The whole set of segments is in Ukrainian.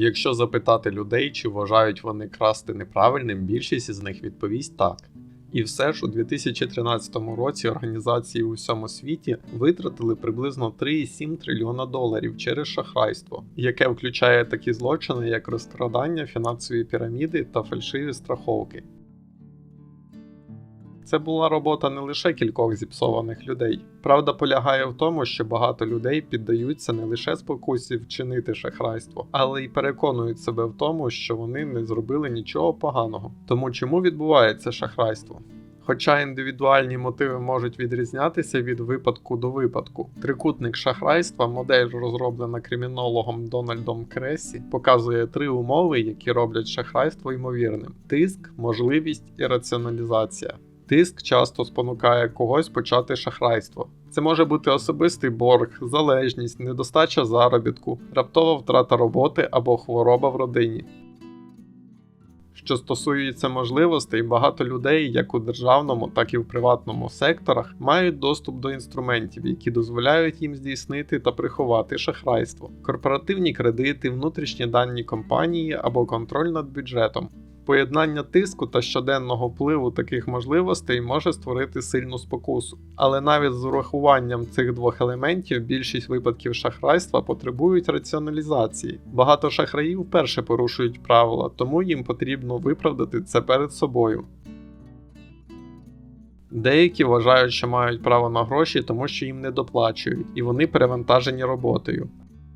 Якщо запитати людей, чи вважають вони красти неправильним, більшість із них відповість так. І все ж у 2013 році організації у всьому світі витратили приблизно 3,7 трильйона доларів через шахрайство, яке включає такі злочини, як розкрадання, фінансові піраміди та фальшиві страховки. Це була робота не лише кількох зіпсованих людей. Правда полягає в тому, що багато людей піддаються не лише спокусі вчинити шахрайство, але й переконують себе в тому, що вони не зробили нічого поганого. Тому чому відбувається шахрайство? Хоча індивідуальні мотиви можуть відрізнятися від випадку до випадку. Трикутник шахрайства, модель розроблена кримінологом Дональдом Кресі, показує три умови, які роблять шахрайство ймовірним: тиск, можливість і раціоналізація. Тиск часто спонукає когось почати шахрайство. Це може бути особистий борг, залежність, недостача заробітку, раптова втрата роботи або хвороба в родині. Що стосується можливостей, багато людей, як у державному, так і в приватному секторах, мають доступ до інструментів, які дозволяють їм здійснити та приховати шахрайство, корпоративні кредити, внутрішні дані компанії або контроль над бюджетом. Поєднання тиску та щоденного впливу таких можливостей може створити сильну спокусу. Але навіть з урахуванням цих двох елементів більшість випадків шахрайства потребують раціоналізації. Багато шахраїв вперше порушують правила, тому їм потрібно виправдати це перед собою. Деякі вважають, що мають право на гроші, тому що їм не доплачують, і вони перевантажені роботою.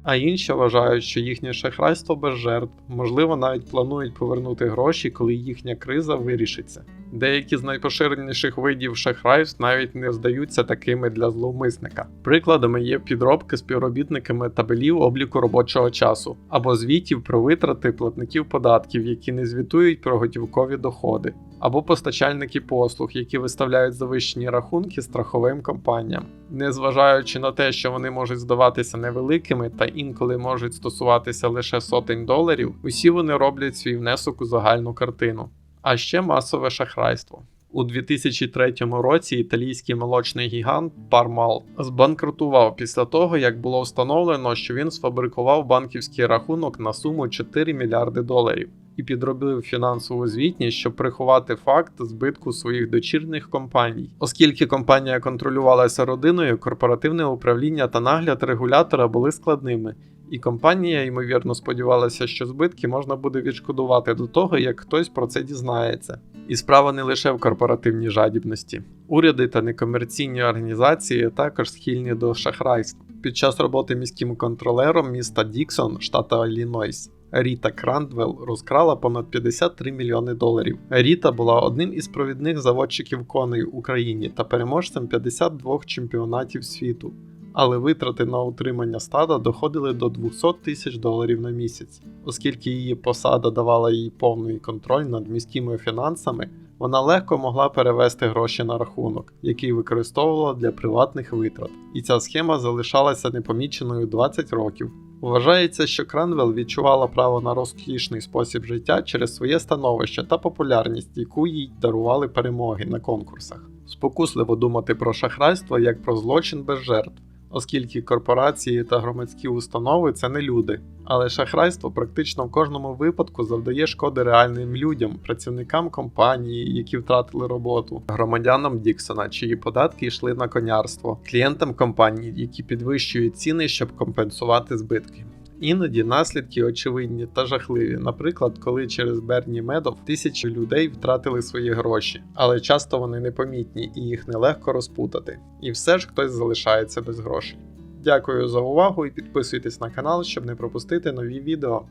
А інші вважають, що їхнє шахрайство без жертв, можливо, навіть планують повернути гроші, коли їхня криза вирішиться. Деякі з найпоширеніших видів шахрайств навіть не здаються такими для зловмисника. Прикладами є підробки співробітниками табелів обліку робочого часу або звітів про витрати платників податків, які не звітують про готівкові доходи, або постачальники послуг, які виставляють завищені рахунки страховим компаніям. Незважаючи на те, що вони можуть здаватися невеликими та інколи можуть стосуватися лише сотень доларів, усі вони роблять свій внесок у загальну картину. А ще масове шахрайство. У 2003 році італійський молочний гігант Parmal збанкрутував після того, як було встановлено, що він сфабрикував банківський рахунок на суму 4 мільярди доларів і підробив фінансову звітність, щоб приховати факт збитку своїх дочірних компаній. Оскільки компанія контролювалася родиною, корпоративне управління та нагляд регулятора були складними. І компанія, ймовірно, сподівалася, що збитки можна буде відшкодувати до того, як хтось про це дізнається. І справа не лише в корпоративній жадібності. Уряди та некомерційні організації також схильні до шахрайств. Під час роботи міським контролером міста Діксон, штата Іллінойс, Ріта Крандвелл розкрала понад 53 мільйони доларів. Ріта була одним із провідних заводчиків коней Україні та переможцем 52 чемпіонатів світу. Але витрати на утримання стада доходили до 200 тисяч доларів на місяць. Оскільки її посада давала їй повний контроль над міськими фінансами, вона легко могла перевести гроші на рахунок, який використовувала для приватних витрат. І ця схема залишалася непоміченою 20 років. Вважається, що Кранвел відчувала право на розкішний спосіб життя через своє становище та популярність, яку їй дарували перемоги на конкурсах. Спокусливо думати про шахрайство як про злочин без жертв, оскільки корпорації та громадські установи це не люди. Але шахрайство практично в кожному випадку завдає шкоди реальним людям, працівникам компанії, які втратили роботу, громадянам Діксона, чиї податки йшли на конярство, клієнтам компанії, які підвищують ціни, щоб компенсувати збитки. Іноді наслідки очевидні та жахливі, наприклад, коли через Берні Медов тисячі людей втратили свої гроші, але часто вони непомітні і їх нелегко розпутати. І все ж хтось залишається без грошей. Дякую за увагу і підписуйтесь на канал, щоб не пропустити нові відео.